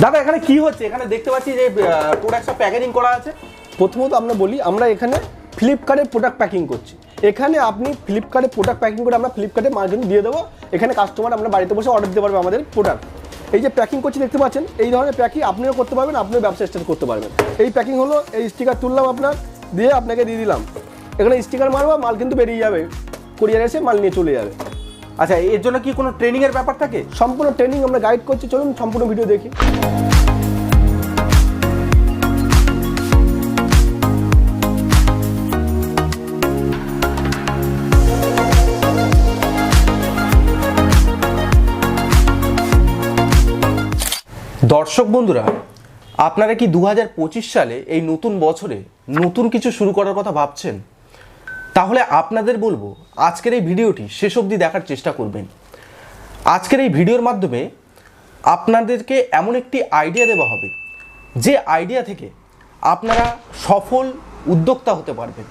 দাদা, এখানে কি হচ্ছে? এখানে দেখতে পাচ্ছি যে প্রোডাক্ট সব প্যাকেজিং করা আছে। প্রথমত আমরা বলি, আমরা এখানে ফ্লিপকার্টের প্রোডাক্ট প্যাকিং করছি। এখানে আপনি ফ্লিপকার্টে প্রোডাক্ট প্যাকিং করে আমরা ফ্লিপকার্টে মার্কেট দিয়ে দেবো। এখানে কাস্টমার আপনার বাড়িতে বসে অর্ডার দিতে পারবে আমাদের প্রোডাক্ট এই যে প্যাকিং করছি, দেখতে পাচ্ছেন, এই ধরনের প্যাকিং আপনিও করতে পারবেন, আপনিও ব্যবসা স্টার্ট করতে পারবেন। এই প্যাকিং হলো, এই স্টিকার তুললাম আপনার, দিয়ে আপনাকে দিয়ে দিলাম। এখানে স্টিকার মারবো, মাল কিন্তু বেরিয়ে যাবে। কুরিয়ার এসে মাল নিয়ে চলে যাবে। আচ্ছা এর জন্য কি কোনো ট্রেনিং এর ব্যাপার থাকে? সম্পূর্ণ ট্রেনিং আমরা গাইড করছি চলুন সম্পূর্ণ ভিডিও দেখি। দর্শক বন্ধুরা আপনারা কি দু হাজার পঁচিশ সালে এই নতুন বছরে নতুন কিছু শুরু করার কথা ভাবছেন? তাহলে আপনাদের বলব, আজকের এই ভিডিওটি শেষ অবধি দেখার চেষ্টা করবেন। আজকের এই ভিডিওর মাধ্যমে আপনাদেরকে এমন একটি আইডিয়া দেওয়া হবে, যে আইডিয়া থেকে আপনারা সফল উদ্যোক্তা হতে পারবেন।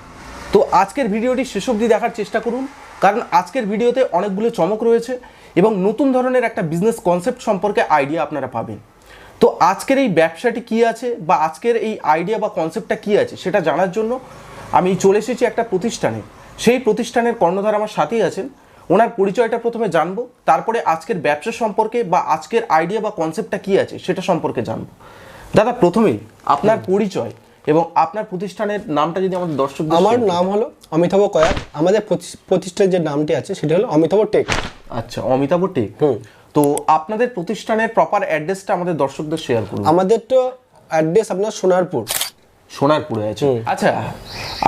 তো আজকের ভিডিওটি শেষ অবধি দেখার চেষ্টা করুন, কারণ আজকের ভিডিওতে অনেকগুলো চমক রয়েছে এবং নতুন ধরনের একটা বিজনেস কনসেপ্ট সম্পর্কে আইডিয়া আপনারা পাবেন। তো আজকের এই ব্যবসাটি কি আছে বা আজকের এই আইডিয়া বা কনসেপ্টটা কি আছে সেটা জানার জন্য আমি চলে এসেছি একটা প্রতিষ্ঠানে। সেই প্রতিষ্ঠানের কর্ণধার আমার সাথেই আছেন। ওনার পরিচয়টা প্রথমে জানব তারপরে আজকের ব্যবসা সম্পর্কে বা আজকের আইডিয়া বা কনসেপ্টটা কি আছে সেটা সম্পর্কে জানব। দাদা প্রথমেই আপনার পরিচয় এবং আপনার প্রতিষ্ঠানের নামটা যদি আমাদের দর্শক আমার নাম হলো অমিতাভ কয়ার। আমাদের প্রতিষ্ঠানের যে নামটি আছে সেটা হলো অমিতাভ টেক। আচ্ছা অমিতাভ টেক। হুম। তো আপনাদের প্রতিষ্ঠানের প্রপার অ্যাড্রেসটা আমাদের দর্শকদের শেয়ার করুন। আমাদের তো অ্যাড্রেস আপনার সোনারপুর। সোনারপুরে আছে আচ্ছা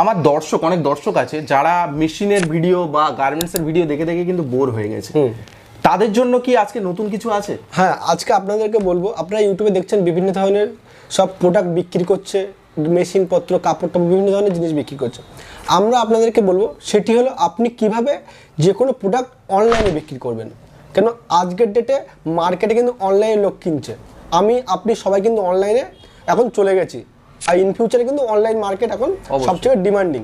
আমার দর্শক অনেক দর্শক আছে যারা মেশিনের ভিডিও বা গার্মেন্টসের ভিডিও দেখে দেখে কিন্তু বোর হয়ে গেছে। তাদের জন্য কি আজকে নতুন কিছু আছে? হ্যাঁ আজকে আপনাদেরকে বলব আপনারা ইউটিউবে দেখছেন বিভিন্ন ধরনের সব প্রোডাক্ট বিক্রি করছে মেশিনপত্র কাপড় টাপড় বিভিন্ন ধরনের জিনিস বিক্রি করছে। আমরা আপনাদেরকে বলব সেটি হলো আপনি কীভাবে যে কোনো প্রোডাক্ট অনলাইনে বিক্রি করবেন। কেন আজকের ডেটে মার্কেটে কিন্তু অনলাইনে লোক কিনছে। আমি আপনি সবাই কিন্তু অনলাইনে এখন চলে গেছি। আর ইন ফিউচারে কিন্তু অনলাইন মার্কেট এখন। সবচেয়ে ডিমান্ডিং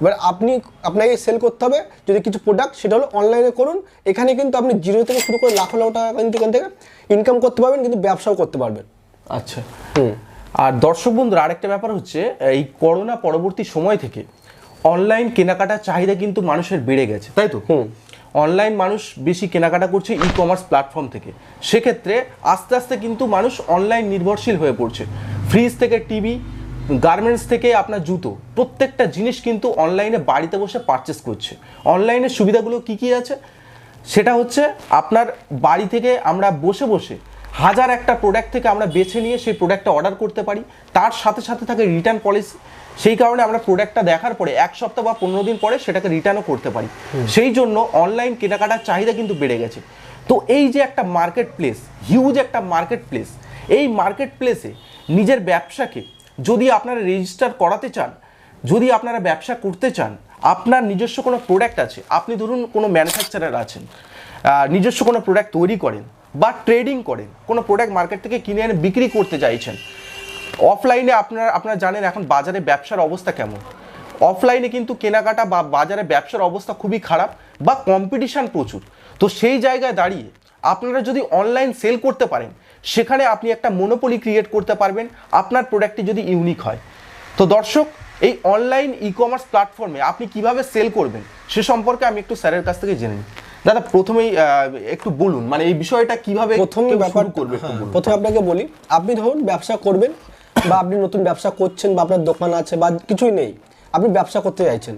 এবার আপনি আপনাকে সেল করতে হবে যদি কিছু প্রোডাক্ট সেটা হলো অনলাইনে করুন। এখানে কিন্তু আপনি জিরো থেকে শুরু করে লাখো লাখো টাকা কিন্তু এখান থেকে ইনকাম করতে পারবেন কিন্তু ব্যবসাও করতে পারবেন। আচ্ছা। হুম। আর দর্শক বন্ধুরা আরেকটা ব্যাপার হচ্ছে এই করোনা পরবর্তী সময় থেকে অনলাইন কেনাকাটার চাহিদা কিন্তু মানুষের বেড়ে গেছে তাই তো? অনলাইন মানুষ বেশি কেনাকাটা করছে ই কমার্স প্ল্যাটফর্ম থেকে। সেক্ষেত্রে আস্তে আস্তে কিন্তু মানুষ অনলাইন নির্ভরশীল হয়ে পড়ছে। ফ্রিজ থেকে টিভি গার্মেন্টস থেকে আপনার জুতো, প্রত্যেকটা জিনিস কিন্তু অনলাইনে বাড়িতে বসে পারচেস করছে। অনলাইনের সুবিধাগুলো কি কি আছে? সেটা হচ্ছে আপনার বাড়ি থেকে আমরা বসে বসে হাজার একটা প্রোডাক্ট থেকে আমরা বেছে নিয়ে সেই প্রোডাক্টটা অর্ডার করতে পারি। তার সাথে সাথে থাকে রিটার্ন পলিসি সেই কারণে আমরা প্রোডাক্টটা দেখার পরে এক সপ্তাহ বা পনেরো দিন পরে সেটাকে রিটার্নও করতে পারি। সেই জন্য অনলাইন কেনাকাটার চাহিদা কিন্তু বেড়ে গেছে। তো এই যে একটা মার্কেট প্লেস হিউজ একটা মার্কেট প্লেস এই মার্কেট প্লেসে নিজের ব্যবসাকে যদি আপনারা রেজিস্টার করাতে চান যদি আপনারা ব্যবসা করতে চান আপনার নিজস্ব কোনো প্রোডাক্ট আছে আপনি ধরুন কোনো ম্যানুফ্যাকচারার আছেন নিজস্ব কোনো প্রোডাক্ট তৈরি করেন বা ট্রেডিং করেন, কোনো প্রোডাক্ট মার্কেট থেকে কিনে এনে বিক্রি করতে চাইছেন। অফলাইনে আপনারা আপনারা জানেন এখন বাজারে ব্যবসার অবস্থা কেমন। অফলাইনে কিন্তু কেনাকাটা বা বাজারে ব্যবসার অবস্থা খুবই খারাপ বা কম্পিটিশান প্রচুর। তো সেই জায়গায় দাঁড়িয়ে আপনারা যদি অনলাইন সেল করতে পারেন, সেখানে আপনি একটা মনোপলি ক্রিয়েট করতে পারবেন, আপনার প্রোডাক্টটি যদি ইউনিক হয়। তো দর্শক, এই অনলাইন ই কমার্স প্ল্যাটফর্মে আপনি কীভাবে সেল করবেন, সে সম্পর্কে আমি একটু স্যারের কাছ থেকে জেনে নিই। দাদা প্রথমেই একটু বলুন মানে এই বিষয়টা কীভাবে প্রথম ব্যাপার করবে প্রথমে আপনাকে বলি আপনি ধরুন ব্যবসা করবেন বা আপনি নতুন ব্যবসা করছেন বা আপনার দোকান আছে বা কিছুই নেই আপনি ব্যবসা করতে চাইছেন।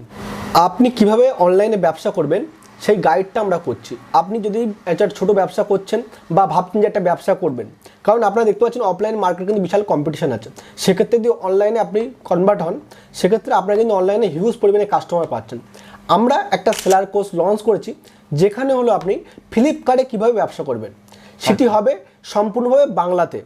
আপনি কীভাবে অনলাইনে ব্যবসা করবেন সেই গাইডটা আমরা করছি। আপনি যদি একটা ছোট ব্যবসা করছেন বা ভাবছেন যে একটা ব্যবসা করবেন কারণ আপনারা দেখতে পাচ্ছেন অফলাইন মার্কেট কিন্তু বিশাল কম্পিটিশান আছে। সেক্ষেত্রে যদি অনলাইনে আপনি কনভার্ট হন সেক্ষেত্রে আপনারা কিন্তু অনলাইনে হিউজ পরিমাণে কাস্টমার পাচ্ছেন। আমরা একটা সেলার কোর্স লঞ্চ করেছি যেখানে হলো আপনি ফ্লিপকার্টে কীভাবে ব্যবসা করবেন। সেটি হবে সম্পূর্ণভাবে বাংলাতে।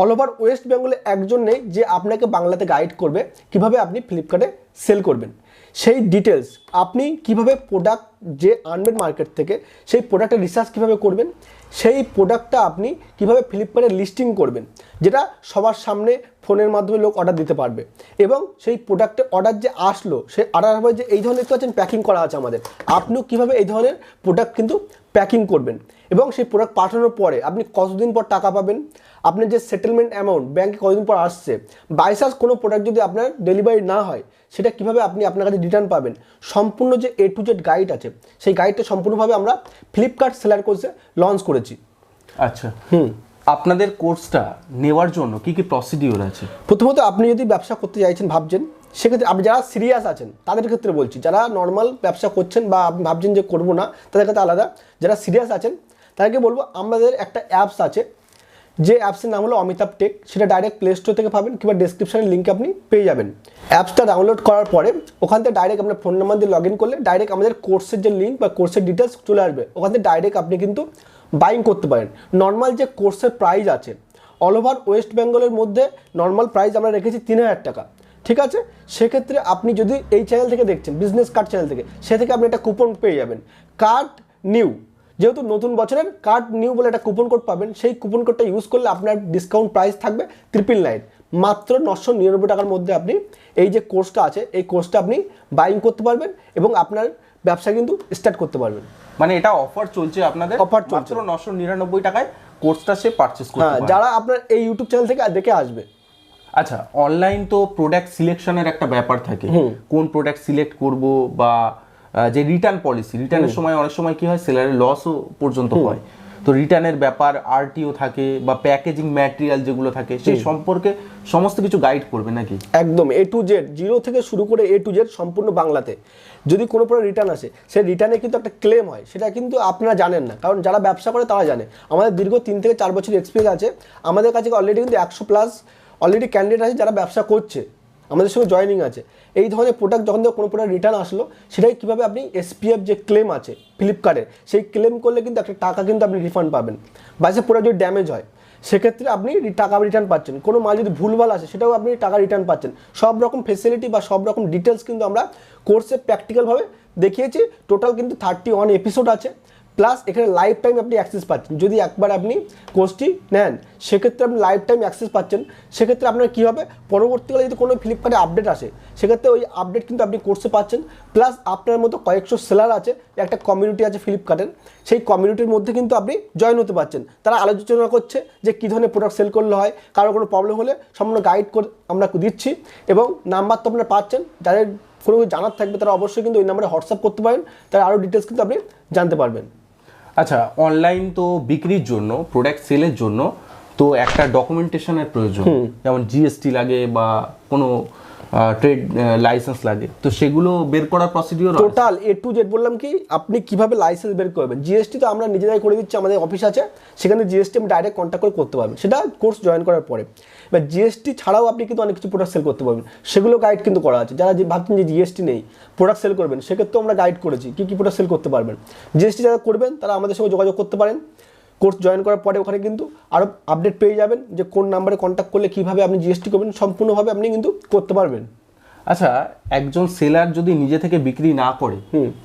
অল ওভার ওয়েস্ট বেঙ্গলে একজন নেই যে আপনাকে বাংলাতে গাইড করবে কীভাবে আপনি ফ্লিপকার্টে সেল করবেন। সেই ডিটেলস আপনি কীভাবে প্রোডাক্ট যে আনবেন মার্কেট থেকে সেই প্রোডাক্টের রিসার্চ কীভাবে করবেন, সেই প্রোডাক্টটা আপনি কীভাবে ফ্লিপকার্টে লিস্টিং করবেন, যেটা সবার সামনে ফোনের মাধ্যমে লোক অর্ডার দিতে পারবে এবং সেই প্রোডাক্টের অর্ডার যে আসলো, সেই অর্ডার হবে যে এই ধরনের দেখতে প্যাকিং করা আছে আমাদের, আপনিও কীভাবে এই ধরনের প্রোডাক্ট কিন্তু প্যাকিং করবেন এবং সেই প্রোডাক্ট পাঠানোর পরে আপনি কতদিন পর টাকা পাবেন আপনার যে সেটেলমেন্ট অ্যামাউন্ট ব্যাংকে কতদিন পর আসছে বাইসাস কোনো প্রোডাক্ট যদি আপনার ডেলিভারি না হয়, সেটা কীভাবে আপনি আপনার কাছে রিটার্ন পাবেন সম্পূর্ণ যে এ টু জেড গাইড আছে সেই গাইডটা সম্পূর্ণভাবে আমরা ফ্লিপকার্ট সেলার কোর্সে লঞ্চ করেছি। আচ্ছা। হুম। আপনাদের কোর্সটা নেওয়ার জন্য কি কি প্রসিডিওর আছে? প্রথমত আপনি যদি ব্যবসা করতে চাইছেন ভাবছেন সেক্ষেত্রে আপনি যারা সিরিয়াস আছেন তাদের ক্ষেত্রে বলছি যারা নর্মাল ব্যবসা করছেন বা আপনি ভাবছেন যে করব না তাদের ক্ষেত্রে আলাদা। যারা সিরিয়াস আছেন তাদেরকে বলব আমাদের একটা অ্যাপস আছে যে অ্যাপসের নাম হলো অমিতাভ টেক, সেটা ডাইরেক্ট প্লে স্টোর থেকে পাবেন কিংবা ডেসক্রিপশনের লিঙ্ক আপনি পেয়ে যাবেন। অ্যাপসটা ডাউনলোড করার পরে ওখান থেকে ডাইরেক্ট আপনার ফোন নাম্বার দিয়ে লগ ইন করলে ডাইরেক্ট আমাদের কোর্সের যে লিঙ্ক বা কোর্সের ডিটেলস চলে আসবে। ওখান থেকে ডাইরেক্ট আপনি কিন্তু বাইং করতে পারেন। নর্মাল যে কোর্সের প্রাইস আছে অল ওভার ওয়েস্ট বেঙ্গলের মধ্যে নর্মাল প্রাইস আমরা রেখেছি তিন হাজার টাকা। ঠিক আছে? সেক্ষেত্রে আপনি যদি এই চ্যানেল থেকে দেখছেন বিজনেস কার্ড চ্যানেল থেকে, সে থেকে আপনি একটা কুপন পেয়ে যাবেন। কার্ড নিউ যেহেতু নতুন বছরের কার্ড নিউ বলে একটা কুপন কোড পাবেন সেই কুপন কোডটা ইউজ করলে আপনার ডিসকাউন্ট প্রাইস থাকবে ট্রিপল নাইন মাত্র নশো নিরানব্বই টাকার মধ্যে আপনি এই যে কোর্সটা আছে এই কোর্সটা আপনি বাইং করতে পারবেন এবং আপনার ব্যবসা কিন্তু স্টার্ট করতে পারবেন। মানে এটা অফার চলছে আপনাদের? অফার চলছে। মাত্র নশো নিরানব্বই টাকায় কোর্সটা সে পারচেস করতে হ্যাঁ যারা আপনার এই ইউটিউব চ্যানেল থেকে দেখে আসবে। আচ্ছা অনলাইন তো প্রোডাক্ট সিলেকশনের একটা ব্যাপার থাকে। কোন প্রোডাক্ট সিলেক্ট করব বা যে রিটার্ন পলিসি রিটার্নের সময় অনেক সময় কি হয়? সেলারের লসও পর্যন্ত হয়। তো রিটার্নের ব্যাপার আরটিও থাকে বা প্যাকেজিং ম্যাটেরিয়াল যেগুলো থাকে সেই সম্পর্কে সমস্ত কিছু গাইড করবে নাকি? একদম এ টু জেড জিরো থেকে শুরু করে এ টু জেড সম্পূর্ণ বাংলাতে। যদি কোনো প্রকার রিটার্ন আসে সেই রিটার্নে কিন্তু একটা ক্লেম হয় সেটা কিন্তু আপনারা জানেন না। কারণ যারা ব্যবসা করে তারা জানে। আমাদের দীর্ঘ তিন থেকে চার বছর এক্সপিরিয়েন্স আছে। আমাদের কাছে অলরেডি কিন্তু একশো প্লাস অলরেডি ক্যান্ডিডেট আছে যারা ব্যবসা করছে। আমাদের সঙ্গে জয়েনিং আছে। এই ধরনের প্রোডাক্ট যখন কোনো প্রোডাক্ট রিটার্ন আসলো সেটাই কীভাবে আপনি এসপিএফ যে ক্লেম আছে ফ্লিপকার্টে সেই ক্লেম করলে কিন্তু একটা টাকা কিন্তু আপনি রিফান্ড পাবেন। বা সে প্রোডাক্ট যদি ড্যামেজ হয়, সেক্ষেত্রে আপনি টাকা রিটার্ন পাচ্ছেন। কোনো মাল যদি ভুলভাল আসে, সেটাও আপনি টাকা রিটার্ন পাচ্ছেন। সব রকম ফেসিলিটি বা সব রকম ডিটেলস কিন্তু আমরা কোর্সে প্র্যাকটিক্যালভাবে দেখিয়েছি। টোটাল কিন্তু থার্টি ওয়ান এপিসোড আছে। প্লাস এখানে লাইফ টাইম আপনি অ্যাক্সেস পাচ্ছেন। যদি একবার আপনি কোর্সটি নেন, সেক্ষেত্রে আপনি লাইফ টাইম অ্যাক্সেস পাচ্ছেন। সেক্ষেত্রে আপনার কী হবে? পরবর্তীকালে যদি কোনো ফ্লিপকার্টে আপডেট আসে, সেক্ষেত্রে ওই আপডেট কিন্তু আপনি কোর্সে পাচ্ছেন। প্লাস আপনার মতো কয়েকশো সেলার আছে, একটা কমিউনিটি আছে ফ্লিপকার্টের সেই কমিউনিটির মধ্যে কিন্তু আপনি জয়েন হতে পারছেন তারা আলোচনা করছে যে কী ধরনের প্রোডাক্ট সেল করলে হয়, কারও কোনো প্রবলেম হলে সম্পূর্ণ গাইড করে আমরা দিচ্ছি এবং নাম্বার তো আপনারা পাচ্ছেন। যাদের কোনো জানার থাকবে, তারা অবশ্যই কিন্তু ওই নাম্বারে হোয়াটসঅ্যাপ করতে পারেন। তারা আরও ডিটেলস কিন্তু আপনি জানতে পারবেন। আচ্ছা অনলাইন তো বিক্রির জন্য প্রোডাক্ট সেলের জন্য তো একটা ডকুমেন্টেশনের প্রয়োজন। যেমন জিএসটি লাগে বা কোনো ট্রেড লাইসেন্স লাগে। তো সেগুলো বের করার procedure total A to Z বললাম কি, আপনি কীভাবে লাইসেন্স বের করবেন? জিএসটি তো আমরা নিজেরাই করে দিচ্ছি, আমাদের অফিস আছে। সেখানে জিএসটি আমি ডাইরেক্ট কন্ট্যাক্ট করে করতে পারবেন। সেটা কোর্স জয়েন করার পরে। এবার জিএসটি ছাড়াও আপনি কিন্তু অনেক কিছু প্রোডাক্ট সেল করতে পারবেন। সেগুলো গাইড কিন্তু করা আছে। যারা যে ভাবছেন যে জিএসটি নেই প্রোডাক্ট সেল করবেন, সেক্ষেত্রেও আমরা গাইড করেছি, কী কী প্রোডাক্ট সেল করতে পারবেন। জিএসটি যারা করবেন, তারা আমাদের সঙ্গে যোগাযোগ করতে পারেন। কোর্স জয়েন করার পরে ওখানে কিন্তু আরও আপডেট পেয়ে যাবেন যে কোন নাম্বারে কন্ট্যাক্ট করলে কীভাবে আপনি জিএসটি করবেন সম্পূর্ণভাবে আপনি কিন্তু করতে পারবেন। আচ্ছা একজন সেলার যদি নিজে থেকে বিক্রি না করে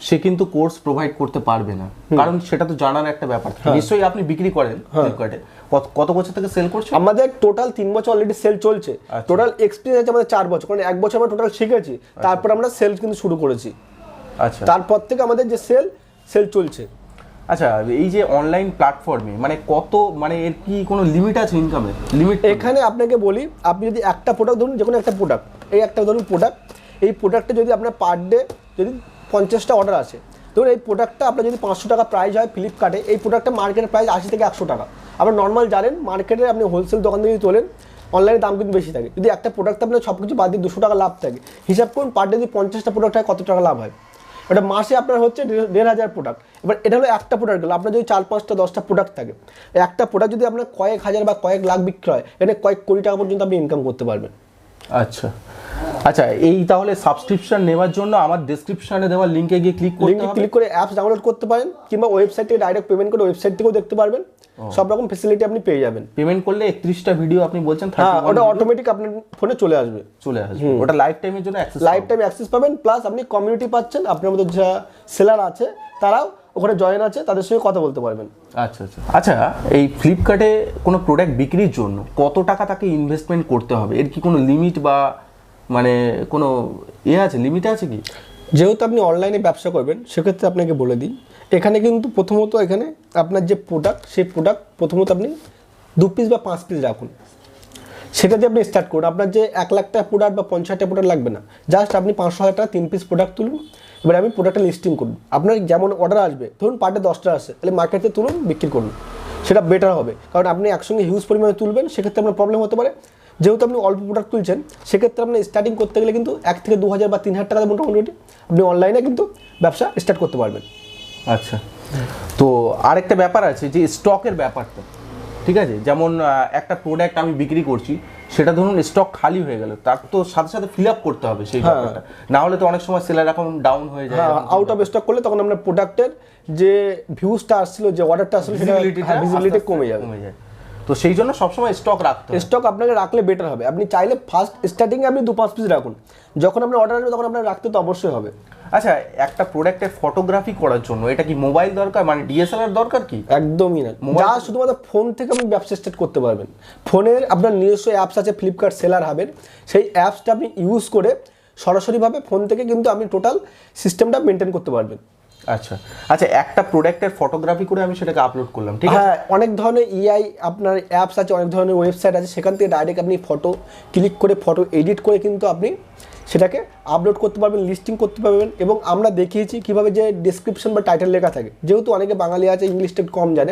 সে কিন্তু কোর্স প্রোভাইড করতে পারবে না। কারণ সেটা তো জানার একটা ব্যাপার। থাকে। নিশ্চয়ই আপনি বিক্রি করেন ফ্লিপকার্টে কত- কত বছর থেকে সেল করছেন? আমাদের টোটাল তিন বছর অলরেডি সেল চলছে। আচ্ছা। টোটাল এক্সপিরিয়েন্স আছে আমাদের চার বছর। কারণ এক বছর আমরা টোটাল শিখেছি। তারপর আমরা সেল কিন্তু শুরু করেছি। আচ্ছা। তারপর থেকে আমাদের যে সেল সেল চলছে। আচ্ছা এই যে অনলাইন প্ল্যাটফর্মে মানে কত মানে এর কি কোনো লিমিট আছে ইনকামের লিমিট এখানে আপনাকে বলি, আপনি যদি একটা প্রোডাক্ট ধরুন যে কোনো একটা প্রোডাক্ট এই একটা ধরুন প্রোডাক্ট এই প্রোডাক্টটা যদি আপনার পার ডে যদি পঞ্চাশটা অর্ডার আসে, ধরুন এই প্রোডাক্টটা আপনার যদি পাঁচশো টাকা প্রাইস হয় ফ্লিপকার্টে এই প্রোডাক্টের মার্কেটের প্রাইস আশি থেকে একশো টাকা। আপনার নর্মাল জানেন মার্কেটে আপনি হোলসেল দোকান থেকে তোলেন অনলাইনে দাম কিন্তু বেশি থাকে। যদি একটা প্রোডাক্ট আপনার সব কিছু বাদ দিয়ে দুশো টাকা লাভ থাকে, হিসাব করুন পার ডে যদি পঞ্চাশটা প্রোডাক্ট হয়, কত টাকা লাভ হয়? এটা মাসে আপনার হচ্ছে দেড়- হাজার প্রোডাক্ট এবার এটা হলো একটা প্রোডাক্ট গেলো। আপনার যদি চার পাঁচটা দশটা প্রোডাক্ট থাকে একটা প্রোডাক্ট যদি আপনার কয়েক হাজার বা কয়েক লাখ বিক্রি হয় এখানে কয়েক কোটি টাকা পর্যন্ত আপনি ইনকাম করতে পারবেন। আচ্ছা। আচ্ছা এই তাহলে সাবস্ক্রিপশন নেওয়ার জন্য আমার ডেসক্রিপশনে দেওয়া লিঙ্কে গিয়ে ক্লিক হবে। ক্লিক করে অ্যাপস ডাউনলোড করতে পারেন কিংবা ওয়েবসাইট থেকে ডাইরেক্ট পেমেন্ট করে ওয়েবসাইট থেকেও দেখতে পারবেন। সব রকম ফেসিলিটি আপনি পেয়ে যাবেন। পেমেন্ট করলে একত্রিশটা ভিডিও আপনি বলছেন হ্যাঁ ওটা অটোমেটিক আপনার ফোনে চলে আসবে। চলে আসবে। ওটা লাইফ টাইমের জন্য লাইফ টাইম অ্যাক্সেস পাবেন প্লাস আপনি কমিউনিটি পাচ্ছেন আপনার মতো যা সেলার আছে তারাও ওখানে জয়েন আছে তাদের সঙ্গে কথা বলতে পারবেন। আচ্ছা আচ্ছা। আচ্ছা এই ফ্লিপকার্টে কোনো প্রোডাক্ট বিক্রির জন্য কত টাকা তাকে ইনভেস্টমেন্ট করতে হবে? এর কি কোনো লিমিট বা মানে কোনো ইয়ে আছে? লিমিট আছে কি? যেহেতু আপনি অনলাইনে ব্যবসা করবেন সেক্ষেত্রে আপনাকে বলে দিই এখানে কিন্তু প্রথমত এখানে আপনার যে প্রোডাক্ট সেই প্রোডাক্ট প্রথমত আপনি দু পিস বা পাঁচ পিস রাখুন। সেটা দিয়ে আপনি স্টার্ট করুন। আপনার যে এক লাখ টাকা প্রোডাক্ট বা পঞ্চাশ টাকা প্রোডাক্ট লাগবে না। জাস্ট আপনি পাঁচশো হাজার টাকা তিন পিস প্রোডাক্ট তুলুন। এবার আমি প্রোডাক্টটা লিস্টিং করুন। আপনার যেমন অর্ডার আসবে, ধরুন পার ডে দশটা আসে, তাহলে মার্কেটে তুলুন, বিক্রি করুন। সেটা বেটার হবে। কারণ আপনি একসঙ্গে হিউজ পরিমাণে তুলবেন, সেক্ষেত্রে আপনার প্রবলেম হতে পারে। যেহেতু আপনি অল্প প্রোডাক্ট তুলছেন, সেক্ষেত্রে আপনি স্টার্টিং করতে গেলে কিন্তু এক থেকে দু হাজার বা তিন হাজার টাকা মোটামুটি আপনি অনলাইনে কিন্তু ব্যবসা স্টার্ট করতে পারবেন। আচ্ছা। তো আরেকটা ব্যাপার আছে যে স্টকের ব্যাপারটা ঠিক আছে? যেমন একটা প্রোডাক্ট আমি বিক্রি করছি সেটা ধরুন স্টক খালি হয়ে গেল তার তো সাথে সাথে ফিল আপ করতে হবে সেই ব্যাপারটা। না হলে তো অনেক সময় সেলার অ্যাকাউন্ট ডাউন হয়ে যায় হ্যাঁ আউট অফ স্টক করলে তখন আপনার প্রোডাক্টের যে ভিউজটা আসছিল যে অর্ডারটা আসছিল ভিজিবিলিটি কমে যাবে। কমে যায়। তো সেই জন্য সবসময় স্টক রাখতে হবে। স্টক আপনাকে রাখলে বেটার হবে। আপনি চাইলে ফার্স্ট স্টার্টিংয়ে আপনি দু পাঁচ পিস রাখুন। যখন আপনার অর্ডার আসবে তখন আপনার রাখতে তো অবশ্যই হবে। আচ্ছা একটা প্রোডাক্টের ফটোগ্রাফি করার জন্য এটা কি মোবাইল দরকার? মানে ডিএসএলআর দরকার কি? একদমই না। যা শুধুমাত্র ফোন থেকে আপনি ব্যবসা স্টার্ট করতে পারবেন। ফোনের আপনার নিজস্ব অ্যাপস আছে ফ্লিপকার্ট সেলার হাবের সেই অ্যাপসটা আপনি ইউজ করে সরাসরিভাবে ফোন থেকে কিন্তু আপনি টোটাল সিস্টেমটা মেনটেন করতে পারবেন। আচ্ছা। আচ্ছা একটা প্রোডাক্টের ফটোগ্রাফি করে আমি সেটাকে আপলোড করলাম ঠিক আছে? হ্যাঁ অনেক ধরনের ইআই আপনার অ্যাপস আছে অনেক ধরনের ওয়েবসাইট আছে সেখান থেকে ডাইরেক্ট আপনি ফটো ক্লিক করে ফটো এডিট করে কিন্তু আপনি সেটাকে আপলোড করতে পারবেন লিস্টিং করতে পারবেন এবং আমরা দেখিয়েছি কীভাবে যে ডিসক্রিপশন বা টাইটেল লেখা থাকে। যেহেতু অনেকে বাঙালি আছে ইংলিশটা কম জানে,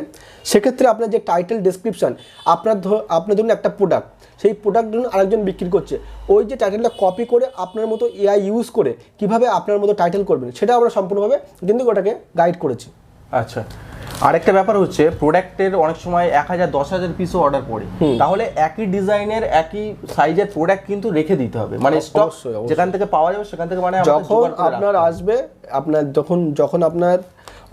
সেক্ষেত্রে আপনার যে টাইটেল ডিসক্রিপশন আপনার আপনার ধরুন একটা প্রোডাক্ট সেই প্রোডাক্ট ধরুন আরেকজন বিক্রি করছে, ওই যে টাইটেলটা কপি করে আপনার মতো এআই ইউজ করে কীভাবে আপনার মতো টাইটেল করবেন, সেটা আমরা সম্পূর্ণভাবে কিন্তু ওটাকে গাইড করেছি। আচ্ছা। আরেকটা ব্যাপার হচ্ছে প্রোডাক্টের অনেক সময় এক হাজার দশ হাজার পিসও অর্ডার পড়ে। তাহলে একই ডিজাইনের একই সাইজের প্রোডাক্ট কিন্তু রেখে দিতে হবে। মানে স্টক। যেখান থেকে পাওয়া যাবে সেখান থেকে মানে যখন আপনার আসবে আপনার যখন যখন আপনার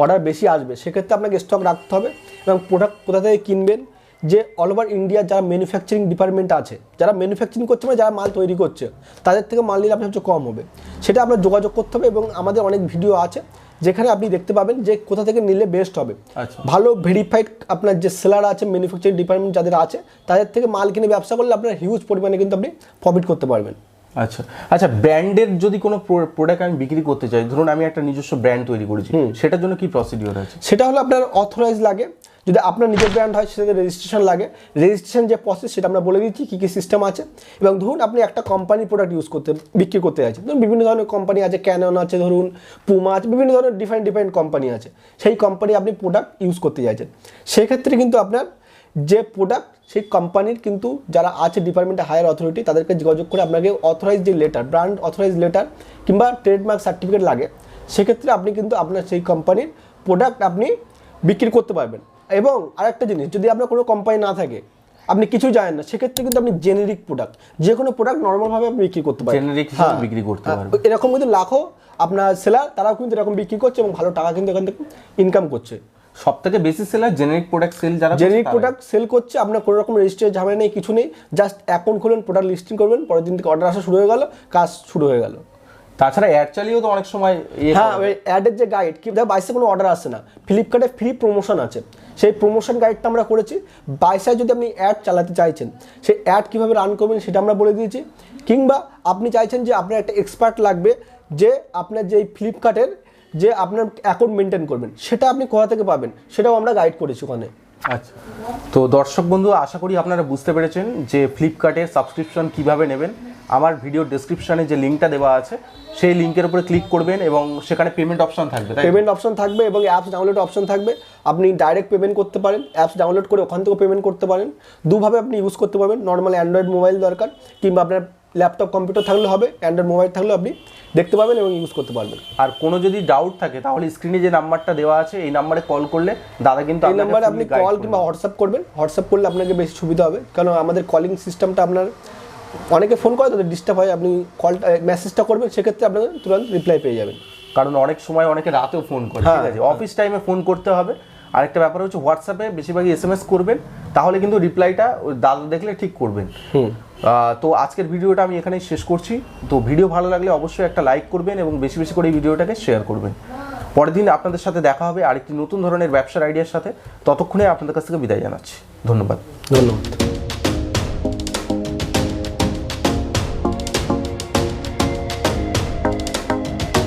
অর্ডার বেশি আসবে সেক্ষেত্রে আপনাকে স্টক রাখতে হবে এবং প্রোডাক্ট কোথা থেকে কিনবেন যে অল ওভার ইন্ডিয়া যারা ম্যানুফ্যাকচারিং ডিপার্টমেন্ট আছে যারা ম্যানুফ্যাকচারিং করছে মানে যারা মাল তৈরি করছে তাদের থেকে মাল নিলে আপনার হচ্ছে কম হবে। সেটা আপনার যোগাযোগ করতে হবে এবং আমাদের অনেক ভিডিও আছে যেখানে আপনি দেখতে পাবেন যে কোথা থেকে নিলে বেস্ট হবে আচ্ছা। ভালো ভেরিফাইড আপনার যে সেলার আছে ম্যানুফ্যাকচারিং ডিপার্টমেন্ট যাদের আছে তাদের থেকে মাল কিনে ব্যবসা করলে আপনার হিউজ পরিমাণে কিন্তু আপনি প্রফিট করতে পারবেন আচ্ছা। আচ্ছা ব্র্যান্ডের যদি কোনো প্রোডাক্ট আমি বিক্রি করতে চাই ধরুন আমি একটা নিজস্ব ব্র্যান্ড তৈরি করেছি সেটার জন্য কি প্রসিডিওর আছে? সেটা হলো আপনার অথরাইজ লাগে। যদি আপনার নিজের ব্র্যান্ড হয় সেটাতে রেজিস্ট্রেশন লাগে। রেজিস্ট্রেশন যে প্রসেস সেটা আমরা বলে দিচ্ছি কী কী সিস্টেম আছে। এবং ধরুন আপনি একটা কোম্পানির প্রোডাক্ট ইউজ করতে বিক্রি করতে যাচ্ছেন। ধরুন বিভিন্ন ধরনের কোম্পানি আছে ক্যানন আছে ধরুন পুমা আছে বিভিন্ন ধরনের ডিফারেন্ট ডিফারেন্ট কোম্পানি আছে। সেই কোম্পানি আপনি প্রোডাক্ট ইউজ করতে যাচ্ছেন। সেক্ষেত্রে কিন্তু আপনার যে প্রোডাক্ট সেই কোম্পানির কিন্তু যারা আছে ডিপার্টমেন্টে হায়ার অথরিটি তাদেরকে যোগাযোগ করে আপনাকে অথরাইজ যে লেটার ব্র্যান্ড অথরাইজ লেটার কিংবা ট্রেডমার্ক সার্টিফিকেট লাগে সেক্ষেত্রে আপনি কিন্তু আপনার সেই কোম্পানির প্রোডাক্ট আপনি বিক্রি করতে পারবেন। এবং আরেকটা জিনিস যদি আপনার কোনো কোম্পানি না থাকে আপনি কিছু জানেন না সেক্ষেত্রে কিন্তু আপনি জেনেরিক প্রোডাক্ট যে কোনো প্রোডাক্ট নর্মালভাবে আপনি বিক্রি করতে পারেন জেনারিক হিসেবে বিক্রি করতে পারবে এরকম কিন্তু লাখো আপনার সেলার তারাও কিন্তু এরকম বিক্রি করছে এবং ভালো টাকা কিন্তু এখান থেকে ইনকাম করছে। সব থেকে বেশি সেলার জেনারিক প্রোডাক্ট সেল যারা জেনেরিক প্রোডাক্ট সেল করছে আপনার কোনো রকম রেজিস্ট্রের ঝামেলা নেই কিছু নেই। জাস্ট অ্যাকাউন্ট খুলবেন প্রোডাক্ট লিস্টিং করবেন পরের দিন থেকে অর্ডার আসা শুরু হয়ে গেল কাজ শুরু হয়ে গেল। তাছাড়া অ্যাড চালিয়েও তো অনেক সময় ইয়ে হ্যাঁ অ্যাডের যে গাইড কি দেখো বাইসে কোনো অর্ডার আসে না। ফ্লিপকার্টে ফ্রি প্রমোশন আছে। সেই প্রমোশন গাইডটা আমরা করেছি। বাইসায় যদি আপনি অ্যাড চালাতে চাইছেন সেই অ্যাড কীভাবে রান করবেন সেটা আমরা বলে দিয়েছি। কিংবা আপনি চাইছেন যে আপনার একটা এক্সপার্ট লাগবে যে আপনার যে ফ্লিপকার্টের যে আপনার অ্যাকাউন্ট মেনটেন করবেন, সেটা আপনি কোথা থেকে পাবেন, সেটাও আমরা গাইড করেছি ওখানে। আচ্ছা। তো দর্শক বন্ধু, আশা করি আপনারা বুঝতে পেরেছেন যে ফ্লিপকার্টের সাবস্ক্রিপশন কীভাবে নেবেন। আমার ভিডিও ডেসক্রিপশনে যে লিঙ্কটা দেওয়া আছে সেই লিঙ্কের উপরে ক্লিক করবেন এবং সেখানে পেমেন্ট অপশন থাকবে পেমেন্ট অপশন থাকবে এবং অ্যাপস ডাউনলোড অপশন থাকবে। আপনি ডাইরেক্ট পেমেন্ট করতে পারেন অ্যাপস ডাউনলোড করে ওখান থেকেও পেমেন্ট করতে পারেন। দুভাবে আপনি ইউজ করতে পারবেন নর্মাল অ্যান্ড্রয়েড মোবাইল দরকার কিংবা আপনার ল্যাপটপ কম্পিউটার থাকলে হবে অ্যান্ড্রয়েড মোবাইল থাকলে আপনি দেখতে পাবেন এবং ইউজ করতে পারবেন। আর কোনো যদি ডাউট থাকে তাহলে স্ক্রিনে যে নাম্বারটা দেওয়া আছে এই নাম্বারে কল করলে দাদা কিন্তু এই নাম্বারে আপনি কল কিংবা হোয়াটসঅ্যাপ করবেন হোয়াটসঅ্যাপ করলে আপনাকে বেশি সুবিধা হবে। কারণ আমাদের কলিং সিস্টেমটা আপনার অনেকে ফোন করে তাদের ডিস্টার্ব হয় আপনি কলটা মেসেজটা করবেন সেক্ষেত্রে আপনাকে তুরন্ত রিপ্লাই পেয়ে যাবেন। কারণ অনেক সময় অনেকে রাতেও ফোন করে ঠিক আছে? অফিস টাইমে ফোন করতে হবে। আরেকটা ব্যাপার হচ্ছে হোয়াটসঅ্যাপে বেশিরভাগই এস এম এস করবেন তাহলে কিন্তু রিপ্লাইটা দাদা দেখলে ঠিক করবেন। তো আজকের ভিডিওটা আমি এখানেই শেষ করছি। তো ভিডিও ভালো লাগলে অবশ্যই একটা লাইক করবেন এবং বেশি বেশি করে এই ভিডিওটাকে শেয়ার করবেন। পরের দিন আপনাদের সাথে দেখা হবে আরেকটি নতুন ধরনের ব্যবসার আইডিয়ার সাথে। ততক্ষণে আপনাদের কাছ থেকে বিদায় জানাচ্ছি। ধন্যবাদ। ধন্যবাদ।